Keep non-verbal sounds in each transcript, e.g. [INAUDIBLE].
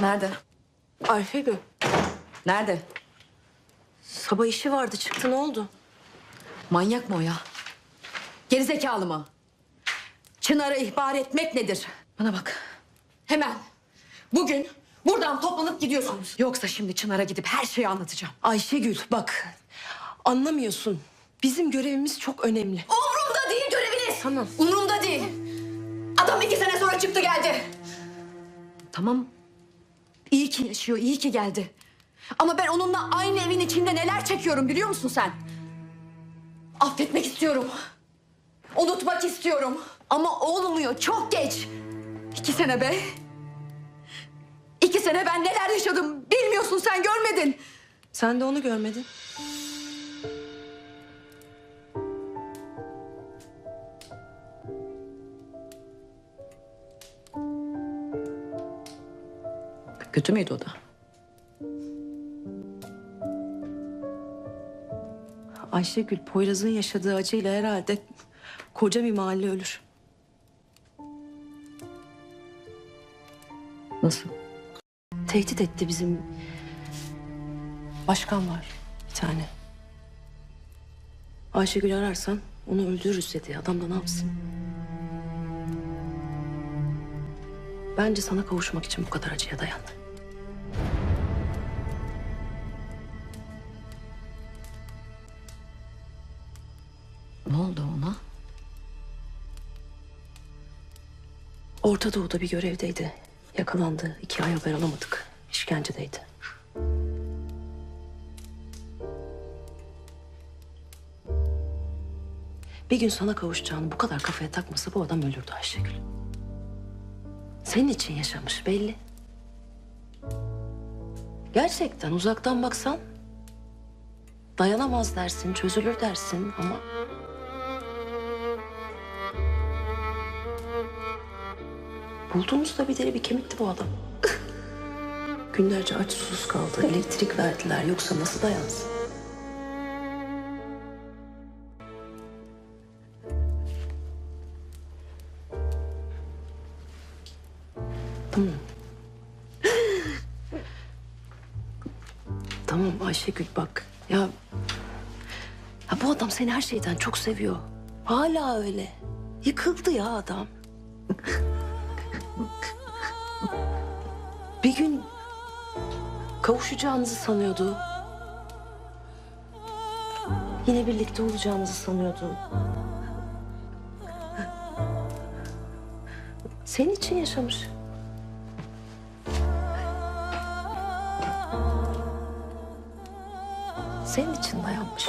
Nerede? Ayşegül, Nerede? sabah işi vardı çıktı ne oldu? Manyak mı o ya? Gerizekalı mı? Çınar'a ihbar etmek nedir? Bana bak. Hemen. Bugün buradan toplanıp gidiyorsunuz. Yoksa şimdi Çınar'a gidip her şeyi anlatacağım. Ayşegül bak anlamıyorsun. Bizim görevimiz çok önemli. Umrumda değil göreviniz. Tamam. Umrumda değil. Adam iki sene sonra çıktı geldi. Tamam. İyi ki yaşıyor, iyi ki geldi. Ama ben onunla aynı evin içinde neler çekiyorum biliyor musun sen? Affetmek istiyorum. Unutmak istiyorum. Ama olmuyor, çok geç. İki sene be. İki sene ben neler yaşadım bilmiyorsun sen görmedin. Sen de onu görmedin. Kötü müydü o da? Ayşegül Poyraz'ın yaşadığı acıyla herhalde koca bir mahalle ölür. Nasıl? Tehdit etti bizim başkan var bir tane. Ayşegül ararsan onu öldürürüz dedi. Adam da ne yapsın? Bence sana kavuşmak için bu kadar acıya dayandı. Orta Doğu'da bir görevdeydi. Yakalandı. İki ay haber alamadık. İşkencedeydi. Bir gün sana kavuşacağını bu kadar kafaya takmasa bu adam ölürdü Ayşegül. Senin için yaşamış belli. Gerçekten uzaktan baksan dayanamaz dersin, çözülür dersin ama Bulduğumuzda bir deri bir kemikti bu adam. [LAUGHS] Günlerce aç susuz kaldı. Elektrik verdiler. Yoksa nasıl dayansın? Tamam. [LAUGHS] tamam Ayşegül bak. Ya, ya bu adam seni her şeyden çok seviyor. Hala öyle. Yıkıldı ya adam. [LAUGHS] Bir gün kavuşacağınızı sanıyordu. Yine birlikte olacağınızı sanıyordu. Senin için yaşamış. Senin için dayanmış.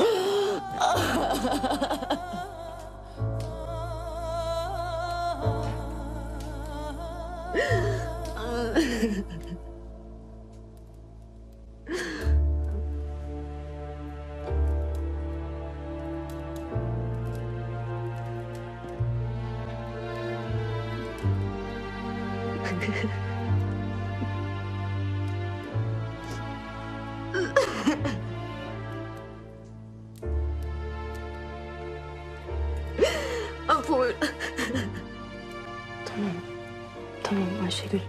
Apoy. [LAUGHS] Tamam. Tamam Ayşegül.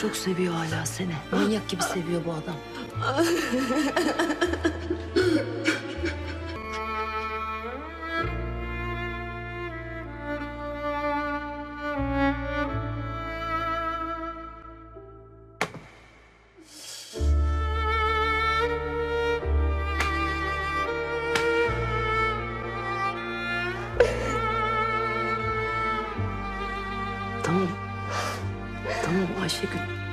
Çok seviyor hala seni. Manyak gibi seviyor bu adam. [LAUGHS] Ayşegül.